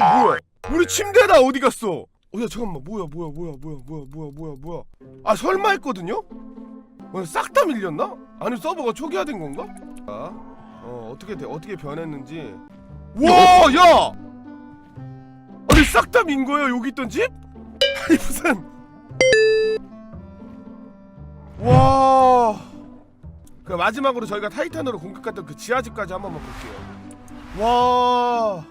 어, 뭐야? 우리 침대다 어디 갔어? 어, 야 잠깐만 뭐야 뭐야 뭐야 뭐야 뭐야 뭐야 뭐야 뭐야? 아 설마 했거든요? 어, 싹다 밀렸나? 아니 서버가 초기화된 건가? 아, 어 어떻게 돼 어떻게 변했는지. 와, 야! 아니 싹 다 민 거예요 여기 있던 집? 아니 무슨? 와. 그 마지막으로 저희가 타이탄으로 공격했던 그 지하집까지 한 번만 볼게요. 와.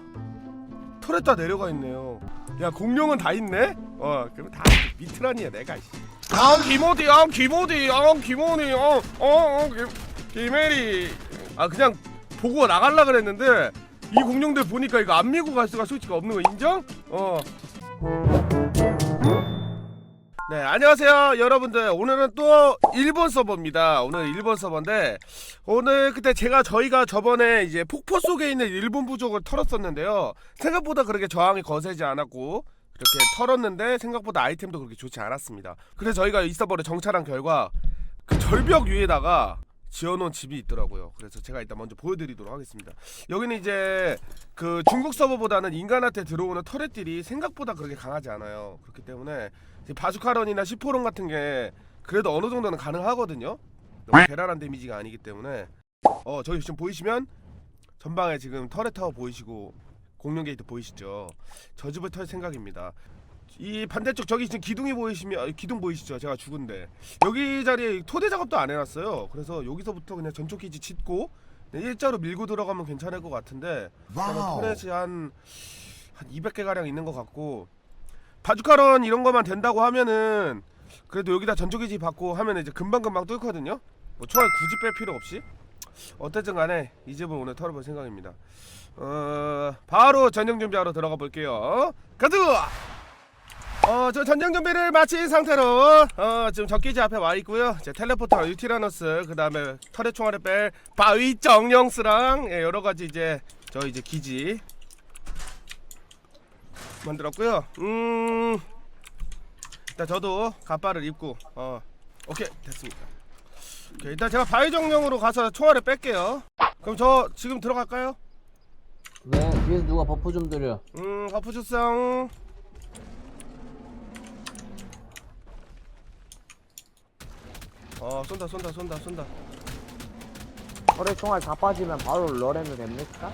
다 내려가 있네요. 야 공룡은 다 있네. 어 그럼 다 미트라니야 내가. 씨. 아 김호디, 아 김호디, 아 김호디, 어어 어, 김 김혜리. 아 그냥 보고 나갈라 그랬는데 이 공룡들 보니까 이거 안 밀고 갈 수가 솔직히 없는 거 인정? 어. 네 안녕하세요 여러분들. 오늘은 또 일본 서버입니다. 오늘 일본 서버인데 오늘 그때 제가 저희가 저번에 이제 폭포 속에 있는 일본 부족을 털었었는데요. 생각보다 그렇게 저항이 거세지 않았고 이렇게 털었는데 생각보다 아이템도 그렇게 좋지 않았습니다. 그래서 저희가 이 서버를 정찰한 결과 그 절벽 위에다가 지어놓은 집이 있더라고요. 그래서 제가 일단 먼저 보여드리도록 하겠습니다. 여기는 이제 그 중국 서버보다는 인간한테 들어오는 터렛들이 생각보다 그렇게 강하지 않아요. 그렇기 때문에 바주카런이나 시포론 같은 게 그래도 어느 정도는 가능하거든요. 너무 괴랄한 데미지가 아니기 때문에 어 저기 지금 보이시면 전방에 지금 터렛 타워 보이시고 공룡 게이트 보이시죠? 저 집을 털 생각입니다. 이 반대쪽 저기 지금 기둥이 보이시면 아, 기둥 보이시죠? 제가 죽은데 여기 자리에 토대 작업도 안 해놨어요. 그래서 여기서부터 그냥 전초 기지 짓고 일자로 밀고 들어가면 괜찮을 것 같은데 와우. 터렛이 한한 200개 가량 있는 것 같고 바주카런 이런 거만 된다고 하면은 그래도 여기다 전초기지 받고 하면 이제 금방금방 뚫거든요. 뭐 초월 굳이 뺄 필요 없이 어쨌든 간에 이 집을 오늘 털어볼 생각입니다. 어 바로 전쟁 준비하러 들어가 볼게요. 가자. 어 저 전쟁 준비를 마친 상태로 어 지금 적기지 앞에 와 있고요. 제 텔레포터 유티라노스 그 다음에 터렛 총알을 뺄 바위 정령스랑 예, 여러 가지 이제 저 이제 기지 만들었고요. 음 일단 저도 가빠를 입고 어 오케이 됐습니다. 오케이, 일단 제가 바위 정령으로 가서 총알을 뺄게요. 그럼 저 지금 들어갈까요? 네, 뒤에서 누가 버프 좀 드려. 음 가푸주성 어 쏜다 쏜다 쏜다 쏜다 털에 총알 다 빠지면 바로 럴해도 됩니까?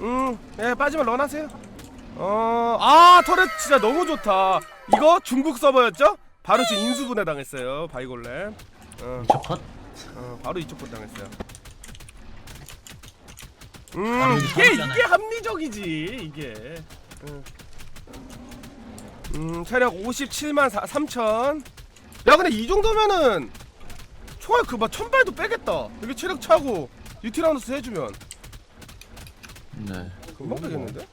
음, 네, 빠지면 런하세요. 어, 아, 터렛 진짜 너무 좋다. 이거 중국 서버였죠? 바로 지금 인수분해 당했어요, 바이골렘. 어, 저 컷? 어, 바로 이쪽 분 당했어요. 바로 음, 여기 이게. 이게 합리적이지, 이게. 음, 음 체력 57만 3천. 야, 근데 이 정도면은 총알 그막 천발도 빼겠다. 여기 체력 차고 유티라노스 해주면 네. 금방 빼겠는데?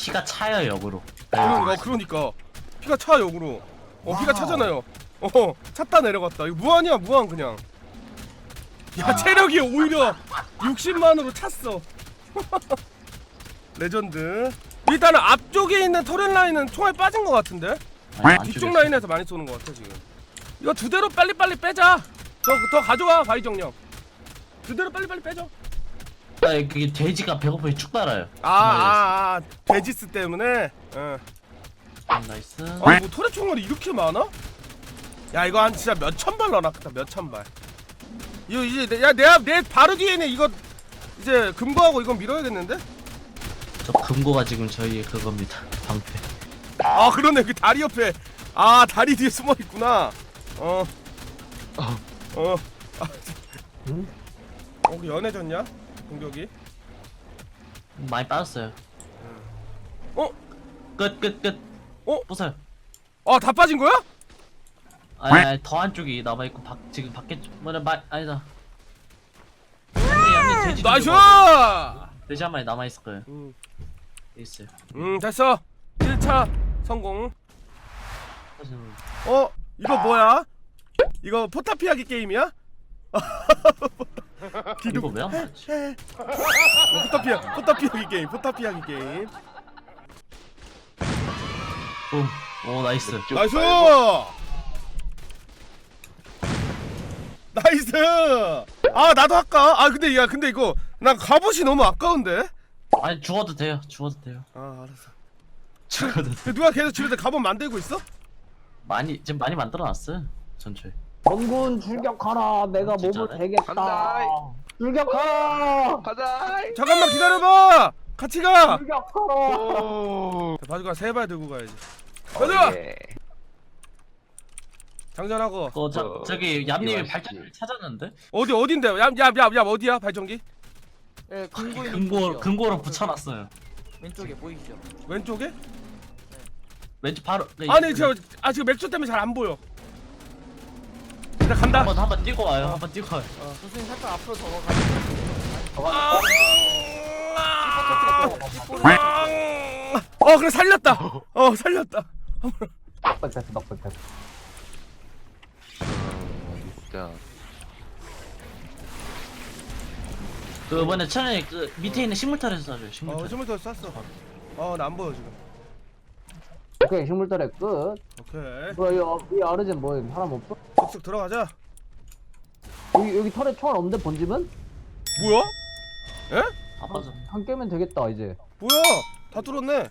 피가 차요 역으로. 그러니까 그러니까. 피가 차 역으로. 어 피가 차잖아요. 어 찼다 내려갔다. 이거 무한이야 무한 그냥. 야 체력이 오히려 60만으로 찼어. 레전드. 일단은 앞쪽에 있는 터렛 라인은 총알 빠진 것 같은데? 아니, 안 뒤쪽. 라인에서 많이 쏘는 것 같아 지금. 이거 두 대로 빨리빨리 빼자. 저 더 가져와 바이정령. 두 대로 빨리빨리 빼줘 아, 그게 돼지가 배고프게 축 달아요. 아 아 아, 돼지스 때문에 어. 아, 나이스. 아니 뭐 터렛 총알이 이렇게 많아? 야 이거 한 진짜 몇 천 발 넣어놨겠다 몇 천 발. 이거 이제 내, 야 내가 내 바로 뒤에는 이거 이제 금고하고 이건 밀어야겠는데? 저 금고가 지금 저희의 그겁니다. 방패. 아 그러네 그 다리 옆에 아 다리 뒤에 숨어 있구나. 어. 어. 아, 응? 어, 그 연해졌냐? 공격이? 많이 빠졌어요. 어? 끝, 끝, 끝. 어? 부서요. 아다 빠진 거야? 아, 아니, 더 한쪽이 남아 있고 밖 지금 밖에 쪽- 뭐냐 말 아니다. 돼지. 좀 나이스! 돼지 한 마리 남아 있을 거예요. 음, 있어요. 음 됐어. 1차 성공. 어 이거 뭐야? 이거 포탑 피하기 게임이야? 이거 왜안 맞지? 어, 포탑 피하 포탑 피하기 게임 포탑 피하기 게임 붐. 오, 나이스. 나이스 나이스 아 나도 할까 아 근데 야 근데 이거 난 갑옷이 너무 아까운데 아니 죽어도 돼요. 죽어도 돼요. 아 알았어 죽어도 돼. 그 누가 계속 집에서 가본 만들고 있어? 많이 지금 많이 만들어놨어요. 전체. 원군 출격하라 내가 진짜네? 몸을 대겠다 간다. 출격하라 가자. 잠깐만 기다려봐 같이 가 출격하라 오. 바주가 세발 들고 가야지 가자 예. 장전하고 어, 저, 어, 저기 얌님이. 발전기를 찾았는데 어디 어딘데 얌얌얌얌 어디야 발전기 예, 금고 있는 금고 쪽이요. 금고로 붙여놨어요. 왼쪽에 보이시죠? 왼쪽에 왼쪽 바로. 네, 아니 저아 지금 맥주 때문에 잘 안 보여 일단 간다 한번 한번 뛰고 와요. 한번 뛰고 와요. 선생님 살짝 앞으로 더 가시죠. 어 그래 살렸다 어 살렸다 넉백됐어 진짜. 그 이번에 차라리 그 밑에 있는 식물탈에서 쏴줘요. 어 식물탈. 스물 더 쐈어 어나 안 보여 지금 오케이 식물들의 끝 오케이 뭐야 이, 이 아르젠 뭐 사람 없어? 쑥쑥 들어가자 여기 여기 털에 총알 없는데 본집은? 뭐야 아 맞아. 한 깨면 되겠다 이제 뭐야 다 뚫었네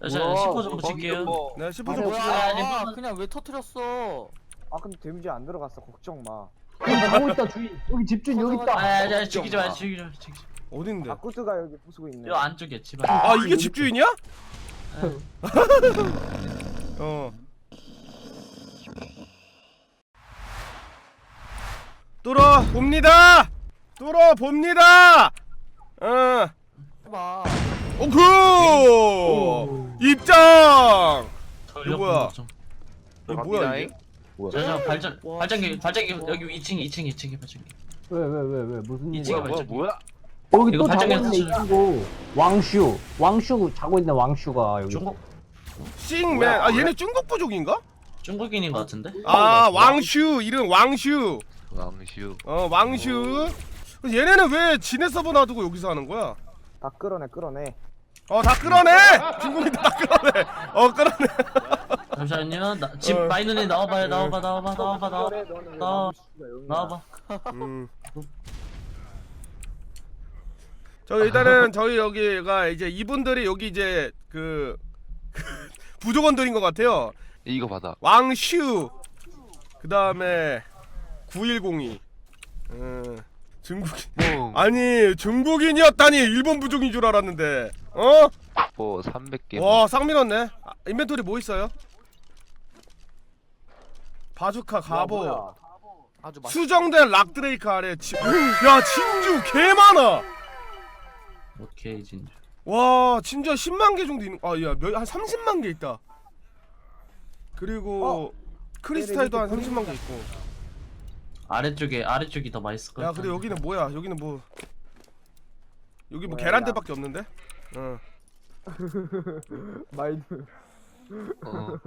우와, 10호 좀 붙일게요. 뭐 내가 10분 아니, 좀 뭐야. 아, 아니, 아, 뭐- 그냥 왜 터트렸어? 아 근데 데미지 안 들어갔어 걱정 마. 여기 가고 있다 주인 여기 집주인 여기 아, 있다 아, 아, 죽이지 마, 죽이지 마, 죽이지 마. 어딘데 아쿠트가 여기 부수고 있네. 요 안쪽에 집안. 아 이게 집주인이야? 어 뚫어 봅니다. 뚫어 봅니다. 어. 봐. 오크 입장! 이거 뭐야? 이거 뭐야 이게? 저, 저 발전, 와, 발전기. 발전기 와. 여기 2층, 2층, 2층에 발전기. 왜 왜 왜 왜? 무슨 이 일이야? 뭐야 뭐야 뭐야? 여기 이거 또 자고 발전기에서 있네 이 줄- 친구 왕슈 왕슈 자고 있는 왕슈가 여기 중국, 싱맨 아 얘네 중국 부족인가? 중국인인 것 같은데? 아 왕슈 이름 왕슈 왕슈. 어 왕슈 얘네는 왜 지네 서버 놔두고 여기서 하는 거야? 다 끌어내 끌어내. 어 다 끌어내 중국인 다 끌어내 어 끌어내 잠시만요. 나, 집 어. 마이너님 나와봐요, 나와봐, 나와봐, 나와봐, 나와봐, 끌어내 너는 왜 나- 왕수가 여기냐. 나와봐. 음. 저 일단은 저희 여기가 이제 이분들이 여기 이제 그 부족원들인 것 같아요. 이거 받아. 왕슈 그 다음에 9102 음, 중국인 뽕. 아니 중국인이었다니 일본 부족인 줄 알았는데 어? 뭐 300개. 와 쌍밀었네 아, 인벤토리 뭐 있어요? 바주카 와, 가보 뭐야. 아주 맛. 수정된 락드레이크 아래 지... 야 진주 개 많아 오케이, 진주. 와 진짜 10만 개 정도 있는 아야한 30만 개 있다 그리고 크리스탈도 한 30만 개 있고 아래쪽에, 아래쪽이 더 맛있을 거야. 야 근데 여기는 뭐야? 여기는 뭐 여기 뭐 뭐야, 계란대밖에 없는데? 어. 마이드. 어.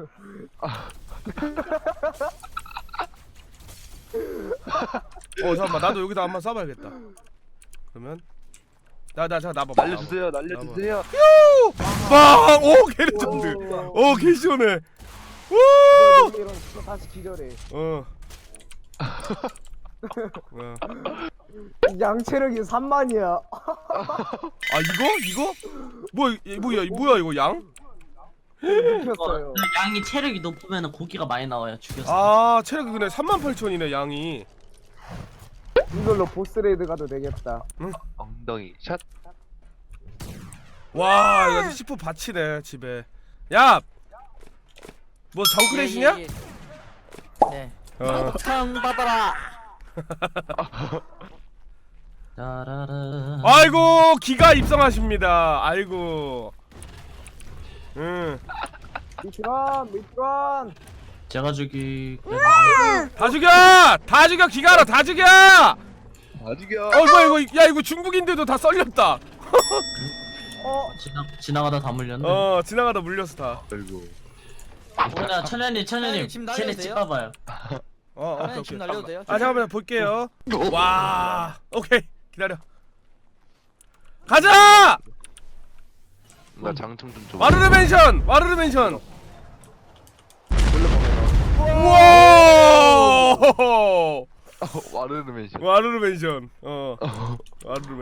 어 잠깐만. 나도 여기다 한번 쏴봐야겠다. 그러면? 나나 잠깐 나봐 날려주세요. 날려주세요. 빵오 게르전드 오 개시원해. 너 이런 거 다시 기절해. 어 뭐야 양체력이 3만이야. 아 이거 이거 뭐 이- 뭐야 이- 뭐야 이거 양? 눕혔어요. 어, 양이 체력이 높으면 고기가 많이 나와요. 죽였어. 아 체력이 그래 38,000이네 양이 이걸로 보스 레이드 가도 되겠다. 엉덩이 샷. 와 이거 시프 받치네 집에 야 뭐 정크레시냐? 예, 예, 예. 네. 어 참 받아라. 따라라. 아이고 기가 입성하십니다 아이고 응다 미트란 미트란. 제가 죽이. 죽여 다 죽여 기가로 다 죽여 어다 죽여. 뭐야 이거 야 이거 중국인들도 다 썰렸다 어 지나 지나가다 다 물렸네. 어 지나가다 물렸어 다 아이고. 그냥 천연님, 천연님, 쟤네 날려도 집 돼요? 봐봐요. 어, 오케이, 오케이. 날려도 돼요? 아 잠깐만 볼게요. 와, 오케이 기다려. 가자. 나 장충 좀 줘. 와르르 맨션, 와르르 맨션. 우와. 어, 와르르 맨션. 와르르 멘션 어 와르르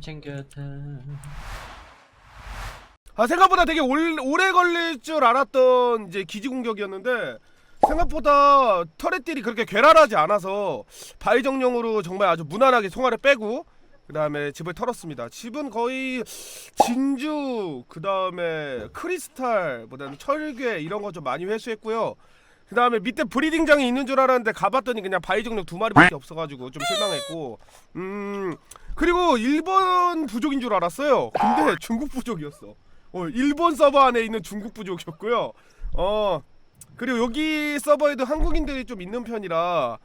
챙겨야 돼. 아 생각보다 되게 올, 오래 걸릴 줄 알았던 이제 기지 공격이었는데 생각보다 터렛들이 그렇게 괴랄하지 않아서 바위 정령으로 정말 아주 무난하게 송아를 빼고 그 다음에 집을 털었습니다. 집은 거의 진주 그 다음에 크리스탈 뭐다는 철괴 이런 거 좀 많이 회수했고요. 그 다음에 밑에 브리딩장이 있는 줄 알았는데 가봤더니 그냥 바위 정령 두 마리밖에 없어가지고 좀 실망했고 음 그리고 일본 부족인 줄 알았어요. 근데 중국 부족이었어. 어, 일본 서버 안에 있는 중국 부족이었고요. 어, 그리고 여기 서버에도 한국인들이 좀 있는 편이라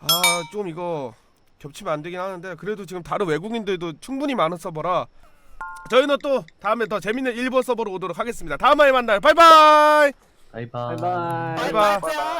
아, 좀 이거 겹치면 안 되긴 하는데 그래도 지금 다른 외국인들도 충분히 많은 서버라 저희는 또 다음에 더 재밌는 일본 서버로 오도록 하겠습니다. 다음에 만나요. 바이바이. 바이바이. 바이바이. 바이바이.